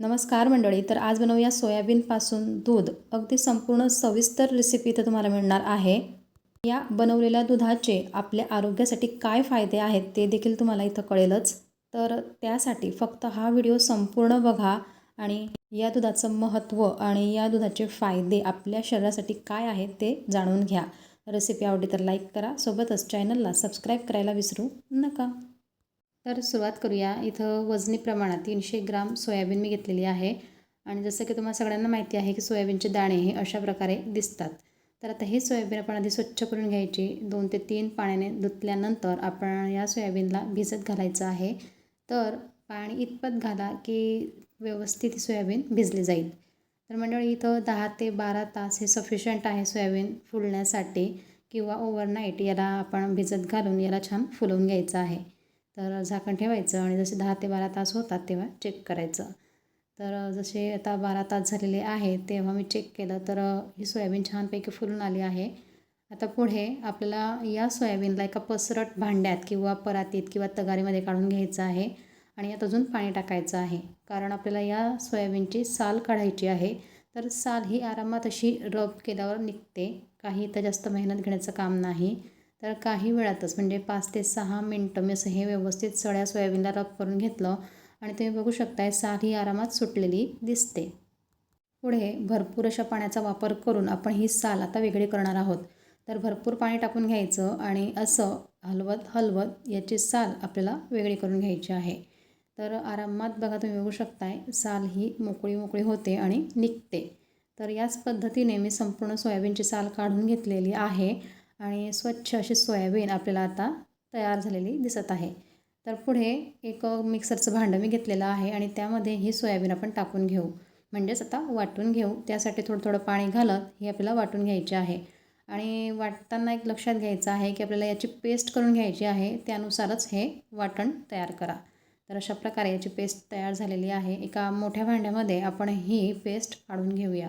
नमस्कार मंडळी तर आज बनवूया सोयाबीनपासून दूध. अगदी संपूर्ण सविस्तर रेसिपी इथं तुम्हाला मिळणार आहे. या बनवलेल्या दुधाचे आपल्या आरोग्यासाठी काय फायदे आहेत ते देखील तुम्हाला इथं कळेलच. तर त्यासाठी फक्त हा व्हिडिओ संपूर्ण बघा आणि या दुधाचं महत्त्व आणि या दुधाचे फायदे आपल्या शरीरासाठी काय आहेत ते जाणून घ्या. रेसिपी आवडली तर लाईक करा सोबतच चॅनलला सबस्क्राईब करायला विसरू नका. तर सुरुवात करूया. इथं वजनी प्रमाणात तीनशे ग्राम सोयाबीन मी घेतलेली आहे. आणि जसं की तुम्हाला सगळ्यांना माहिती आहे की सोयाबीनचे दाणे हे अशा प्रकारे दिसतात. तर आता हे सोयाबीन आपण आधी स्वच्छ करून घ्यायची. दोन ते तीन पाण्याने धुतल्यानंतर आपण या सोयाबीनला भिजत घालायचं आहे. तर पाणी इतपत घाला की व्यवस्थित ही सोयाबीन भिजली जाईल. तर मंडळी इथं दहा ते बारा तास हे सफिशियंट आहे सोयाबीन फुलण्यासाठी किंवा ओव्हरनाईट याला आपण भिजत घालून याला छान फुलवून घ्यायचं आहे. तर झाकण ठेवायचं आणि जसे दहा ते बारा तास होतात तेव्हा चेक करायचं. तर जसे आता बारा तास झालेले आहेत तेव्हा मी चेक केलं तर ही सोयाबीन छानपैकी फुलून आली आहे. आता पुढे आपल्याला या सोयाबीनला एका पसरट भांड्यात किंवा परातीत किंवा तगारीमध्ये काढून घ्यायचं आहे आणि यात अजून पाणी टाकायचं आहे. कारण आपल्याला या सोयाबीनची साल काढायची आहे तर साल ही आरामात अशी रब केल्यावर निघते. काही तर जास्त मेहनत घेण्याचं काम नाही. तर काही वेळातच म्हणजे पाच ते सहा मिनटं मी असं हे व्यवस्थित सड्या सोयाबीनला रब करून घेतलं आणि तुम्ही बघू शकताय साल ही आरामात सुटलेली दिसते. पुढे भरपूर अशा पाण्याचा वापर करून आपण ही साल आता वेगळी करणार आहोत. तर भरपूर पाणी टाकून घ्यायचं आणि असं हलवत हलवत याची साल आपल्याला वेगळी करून घ्यायची आहे. तर आरामात बघा तुम्ही बघू शकताय साल ही मोकळी मोकळी होते आणि निघते. तर याच पद्धतीने मी संपूर्ण सोयाबीनची साल काढून घेतलेली आहे. आणि स्वच्छ अशी सोयाबीन आपल्याला आता तयार झालेली दिसत आहे. तर पुढे एक मिक्सरचं भांडं मी घेतलेलं आहे आणि त्यामध्ये ही सोयाबीन आपण टाकून घेऊ. म्हणजेच आता वाटून घेऊ. त्यासाठी थोडं थोडं पाणी घालत हे आपल्याला वाटून घ्यायचे आहे. आणि वाटताना एक लक्षात घ्यायचं आहे की आपल्याला याची पेस्ट करून घ्यायची आहे. त्यानुसारच हे वाटण तयार करा. तर अशा प्रकारे याची पेस्ट तयार झालेली आहे. एका मोठ्या भांड्यामध्ये आपण ही पेस्ट काढून घेऊया.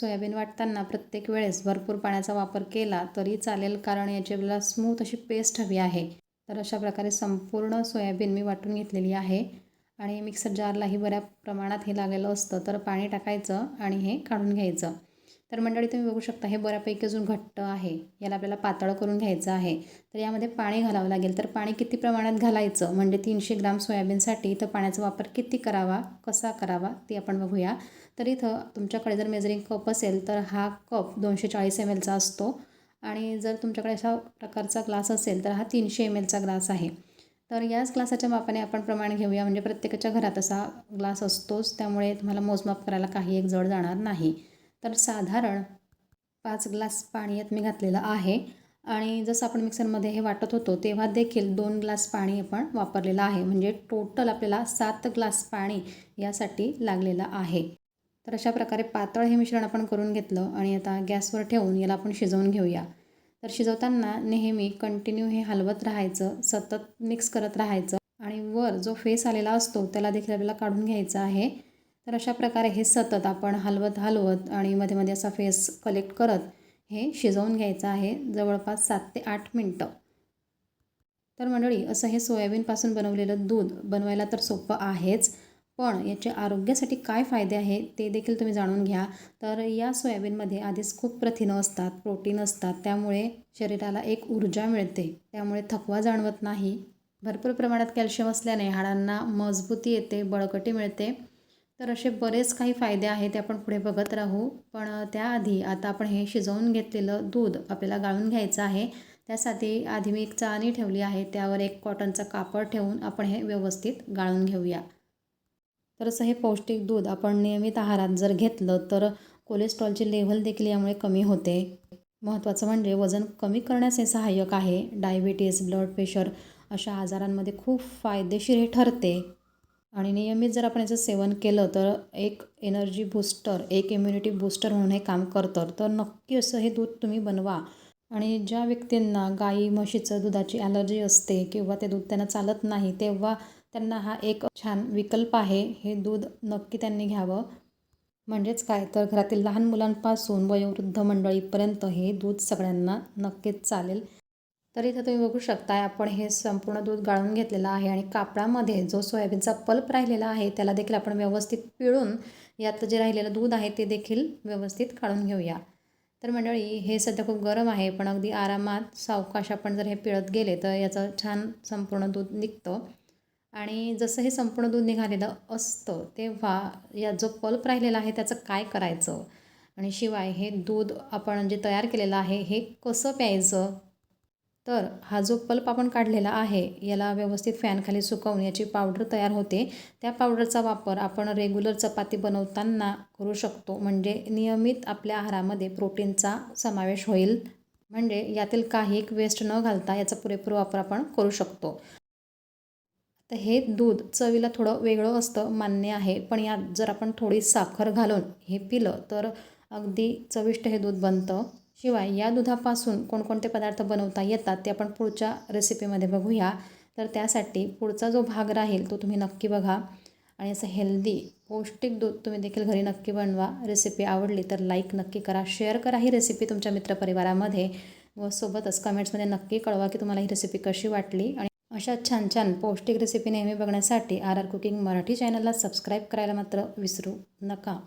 सोयाबीन वाटताना प्रत्येक वेळेस भरपूर पाण्याचा वापर केला तरी चालेल कारण याची आपल्याला स्मूथ अशी पेस्ट हवी आहे. तर अशा प्रकारे संपूर्ण सोयाबीन मी वाटून घेतलेली आहे. आणि मिक्सर जारलाही बऱ्या प्रमाणात हे लागलेलं असतं. तर पाणी टाकायचं आणि हे काढून घ्यायचं. तर मंडळी तुम्ही बघू शकता हे बऱ्यापैकी अजून घट्ट आहे. याला आपल्याला पातळ करून घ्यायचं आहे. तर यामध्ये पाणी घालावं लागेल. तर पाणी किती प्रमाणात घालायचं? म्हणजे तीनशे ग्राम सोयाबीनसाठी तर पाण्याचा वापर किती करावा? कसा करावा? ते आपण बघूया. तर इथं तुमच्याकडे जर मेजरिंग कप असेल तर हा कप दोनशे चाळीस एम एलचा असतो. आणि जर तुमच्याकडे अशा प्रकारचा ग्लास असेल तर हा तीनशे एम एलचा ग्लास आहे. तर याच ग्लासाच्या मापाने आपण प्रमाण घेऊया. म्हणजे प्रत्येकाच्या घरात असा ग्लास असतोच. त्यामुळे तुम्हाला मोजमाप करायला काही एक जड जाणार नाही. तर साधारण पाच ग्लास पाणी यात मी घातलेलं आहे. आणि जसं आपण मिक्सरमध्ये हे वाटत होतो तेव्हा देखील दोन ग्लास पाणी आपण वापरलेलं आहे. म्हणजे टोटल आपल्याला सात ग्लास पाणी यासाठी लागलेलं आहे. तर अशा प्रकारे पातळ हे मिश्रण आपण करून घेतलं आणि आता गॅसवर ठेवून याला आपण शिजवून घेऊया. तर शिजवताना नेहमी कंटिन्यू हे हलवत राहायचं सतत मिक्स करत राहायचं. आणि वर जो फेस आलेला असतो त्याला देखील आपल्याला काढून घ्यायचा आहे. तर अशा प्रकारे हे सतत आपण हलवत हलवत आणि मध्ये मध्ये असा फेस कलेक्ट करत हे शिजवून घ्यायचं आहे जवळपास सात ते आठ मिनटं. तर मंडळी असं हे सोयाबीनपासून बनवलेलं दूध बनवायला तर सोपं आहेच पण याचे आरोग्यासाठी काय फायदे आहे ते देखील तुम्ही जाणून घ्या. तर या सोयाबीनमध्ये आधीच खूप प्रथिनं असतात प्रोटीन असतात त्यामुळे शरीराला एक ऊर्जा मिळते त्यामुळे थकवा जाणवत नाही. भरपूर प्रमाणात कॅल्शियम असल्याने हाडांना मजबूती येते बळकटी मिळते. तर असे बरेच काही फायदे आहेत ते आपण पुढे बघत राहू. पण त्याआधी आता आपण हे शिजवून घेतलेलं दूध आपल्याला गाळून घ्यायचं आहे. त्यासाठी आधी मी एक चाळणी ठेवली आहे. त्यावर एक कॉटनचा कापड ठेवून आपण हे व्यवस्थित गाळून घेऊया. तर असं हे पौष्टिक दूध आपण नियमित आहारात जर घेतलं तर कोलेस्ट्रॉलची लेव्हल देखील यामुळे कमी होते. महत्त्वाचं म्हणजे वजन कमी करण्यास हे सहाय्यक आहे. डायबिटीज ब्लड प्रेशर अशा आजारांमध्ये खूप फायदेशीर हे ठरते. आणि नियमित जर आपण याचं सेवन केलं तर एक एनर्जी बूस्टर एक इम्युनिटी बूस्टर म्हणून हे काम करतं. तर नक्की असं हे दूध तुम्ही बनवा. आणि ज्या व्यक्तींना गाई म्हशीचं दुधाची ॲलर्जी असते किंवा ते दूध त्यांना चालत नाही तेव्हा त्यांना हा एक छान विकल्प आहे. हे दूध नक्की त्यांनी घ्यावं. म्हणजेच काय? तर घरातील लहान मुलांपासून वयोवृद्ध मंडळीपर्यंत हे दूध सगळ्यांना नक्कीच चालेल. तर इथं तुम्ही बघू शकताय आपण हे संपूर्ण दूध गाळून घेतलेलं आहे आणि कापडामध्ये जो सोयाबीनचा पल्प राहिलेला आहे त्याला देखील आपण व्यवस्थित पिळून यात जे राहिलेलं दूध आहे ते देखील व्यवस्थित काढून घेऊया. तर मंडळी हे सध्या खूप गरम आहे पण अगदी आरामात सावकाश आपण जर हे पिळत गेले तर याचं छान संपूर्ण दूध निघतं. आणि जसं हे संपूर्ण दूध निघालेलं असतं तेव्हा या जो पल्प राहिलेला आहे त्याचं काय करायचं? आणि शिवाय हे दूध आपण जे तयार केलेलं आहे हे कसं प्यायचं? तर हा जो पल्प आपण काढलेला आहे याला व्यवस्थित फॅनखाली सुकवून याची पावडर तयार होते. त्या पावडरचा वापर आपण रेग्युलर चपाती बनवताना करू शकतो. म्हणजे नियमित आपल्या आहारामध्ये प्रोटीनचा समावेश होईल. म्हणजे यातील काही एक वेस्ट न घालता याचा पुरेपूर वापर आपण करू शकतो. तर हे दूध चवीला थोडं वेगळं असतं मान्य आहे. पण यात जर आपण थोडी साखर घालून हे पिलं तर अगदी चविष्ट हे दूध बनतं. शिवाय या दुधापासून कोणकोणते पदार्थ बनवता येतात ते आपण पुढच्या रेसिपीमध्ये बघूया. तर त्यासाठी पुढचा जो भाग राहील तो तुम्ही नक्की बघा. आणि असं हेल्दी पौष्टिक दूध तुम्ही देखील घरी नक्की बनवा. रेसिपी आवडली तर लाईक नक्की करा. शेअर करा ही रेसिपी तुमच्या मित्रपरिवारामध्ये. व सोबतच कमेंट्समध्ये नक्की कळवा की तुम्हाला ही रेसिपी कशी वाटली. आणि अशा छान छान पौष्टिक रेसिपी नेहमी बघण्यासाठी आर आर कुकिंग मराठी चॅनलला सबस्क्राईब करायला मात्र विसरू नका.